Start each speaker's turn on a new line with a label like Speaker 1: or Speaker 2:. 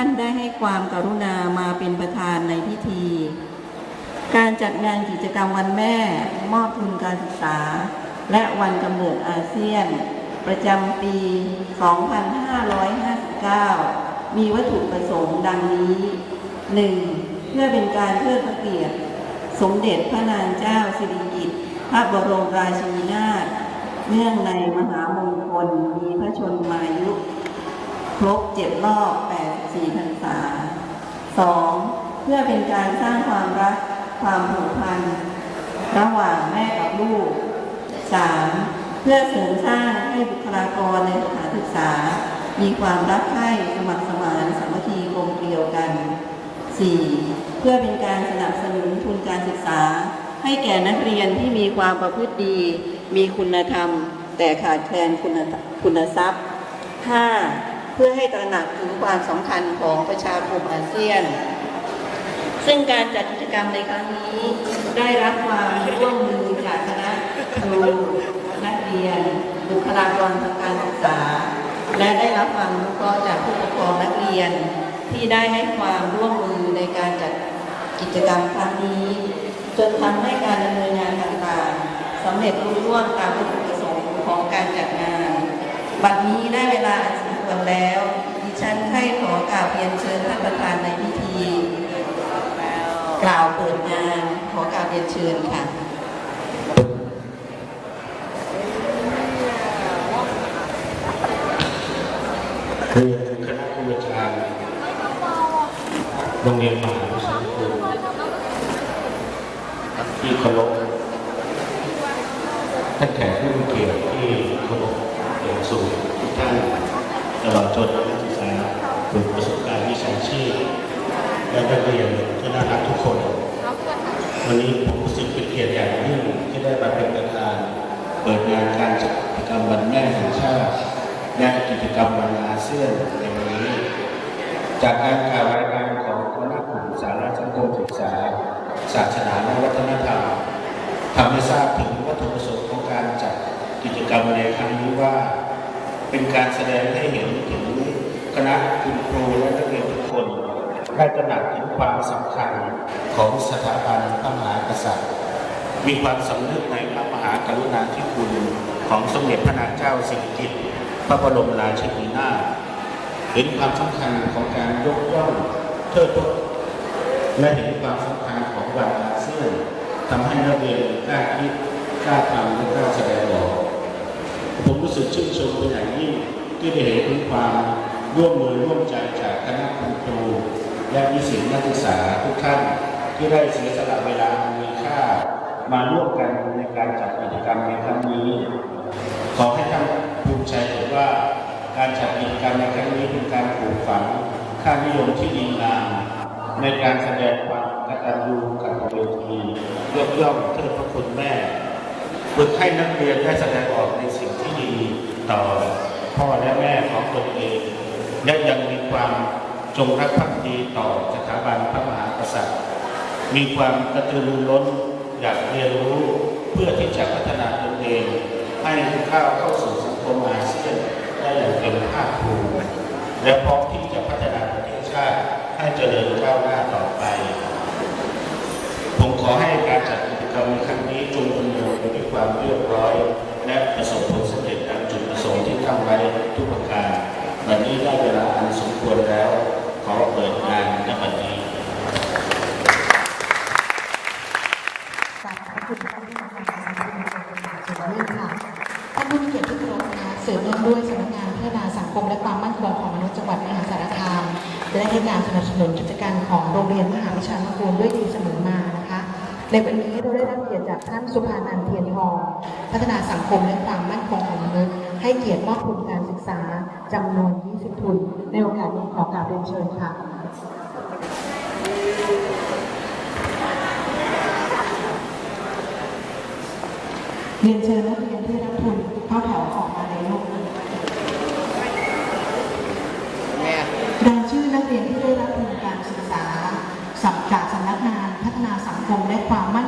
Speaker 1: ท่านได้ให้ความกรุณามาเป็นประธานในพิธี การจัดงานกิจกรรมวันแม่ มอบทุนการศึกษา และวันกำเนิดอาเซียน ประจำปี 2559 มีวัตถุประสงค์ดังนี้ 1. เพื่อเป็นการเทิดพระเกียรติ สมเด็จพระนางเจ้าสิริกิติ์พระบรมราชินีนาถเนื่องในมหามงคลมีพระชนมายุครบเจ็ดรอบ 84พรรษา 2. เพื่อเป็นการสร้างความรักความผูกพันระหว่างแม่กับลูก 3. เพื่อเสริมสร้างให้บุคลากรในสถานศึกษา มีความรักใคร่สมัครสมานสามัคคีกลมเกลียวกัน 4. เพื่อเป็นการสนับสนุนทุนการศึกษา ให้แก่นักเรียนที่มีความประพฤติดี มีคุณธรรม แต่ขาดแคลนคุณคุณทรัพย์ 5. เพื่อให้ตระหนักถึงความสำคัญของประชาคมอาเซียน ซึ่งการจัดกิจกรรมในครั้งนี้ ได้รับความร่วมมือจากคณะครูนักเรียน บุคลากรทางการศึกษา และได้รับความราะห์จากผู้ปกครองนักเรียน ที่ได้ให้ความร่วมมือในการจัดกิจกรรมครั้งนี้ จนทำให้การดำเนินงานต่างๆสำเร็จรุ่ร่วงตามวัตถุประสงค์ของการจัดงาน บัดนี้ได้เวลาอันส ควรแล้ว ดิฉันให้ขอกล่าวเรียนเชิญท่านประธานในพิธี กล่าวเปิดงานขอกล่าวเรียนเชิญค่ะ
Speaker 2: คือคณะผู้บริการโรงเรียนมหาวิทยาลัยครูที่เคารพท่านแขกผู้มีเกียรติที่เคารพอย่างสูงทุกท่าน ตลอดจนนักศึกษาฝึกประสบการณ์วิชาชีพและนักเรียนที่น่ารักทุกคน วันนี้ผมรู้สึกเป็นเกียรติอย่างยิ่งที่ได้มาเป็นประธาน เปิดงานการจัดกิจกรรมวันแม่แห่งชาติและกิจกรรมวันอาเซียนในวันนี้ จากการกล่าวรายงานของคณะกลุ่มสาระสังคมศึกษา ศาสนาและวัฒนธรรมทำให้ทราบถึงวัตถุประสงค์ของการจัดกิจกรรมในครั้งนี้ว่า เป็นการแสดงให้เห็นถึงคณะคุณครูและนักเรียนทุกคนได้ตระหนักถึงความสำคัญของสถาบันพระมหากษัตริย์ มีความสำนึกในพระมหากรุณาธิคุณของสมเด็จพระนางเจ้าสิริกิติ์พระบรมราชินีนาถเห็นความสำคัญของการยกย่องเทิดทูนและเห็นความสำคัญของวันอาเซียนทำให้นักเรียนกล้าคิดกล้าทำและกล้าแสดงออก รู้สึกชื่นชมเป็นอย่างยิ่งที่ได้เห็นถึงความร่วมมือร่วมใจจากคณะครูและนิสิตนักศึกษาทุกท่านที่ได้เสียสละเวลามีค่า มาร่วมกันในการจัดกิจกรรมในครั้งนี้ ขอให้ท่านภูมิใจเห็นว่าการจัดกิจกรรมในครั้งนี้เป็นการปลูกฝังค่านิยมที่ดีงามในการแสดงความกตัญญูกตเวทียกย่องเทิดพระคุณแม่ ฝึกให้นักเรียนได้แสดงออกในสิ่งที่ดีต่อพ่อและแม่ของตนเอง และยังมีความจงรักภักดีต่อสถาบันพระมหากษัตริย์ มีความกระตือรือร้นอยากเรียนรู้เพื่อที่จะพัฒนาตนเอง ให้ก้าวเข้าสู่สังคมอาเซียนได้อย่างเต็มภาคภูมิและพร้อมที่จะพัฒนาประเทศชาติให้เจริญก้าวหน้าต่อไป ผมขอให้การจัดกิจกรรมในครั้งนี้จงเนิน ความเรียบร้อย และประสบผลสำเร็จตามจุดประสงค์ที่ตั้งไว้ทุกประการวันนี้ได้เวลาอันสมควรแล้ว ขอเปิดงานณบัดนี้
Speaker 3: กราบขอบคุณท่านผู้ว่าการสังคมส่วนนี้ค่ะท่านผู้เกียรติที่เคารพนะคะสืบเนื่องด้วยสำนักงานพัฒนาสังคมและความมั่นคงของมนุษย์จังหวัดมหาสารคามได้ให้การสนับสนุนกิจการของโรงเรียนมหาวิชาลกูลด้วยดีเสมอมา ในวันนี้เราได้รับเกียรติจากท่านสุภานันเทียนทอง พัฒนาสังคมและความมั่นคงของมนุษย์ให้เกียรติมอบทุนการศึกษาจำนวน 20 ทุน ในโอกาสนี้ขอกราบเรียนเชิญค่ะเรียนเชิญนักเรียนที่รับทุนเข้าแถวออกมาในรูปรายชื่อนัก ความมั่น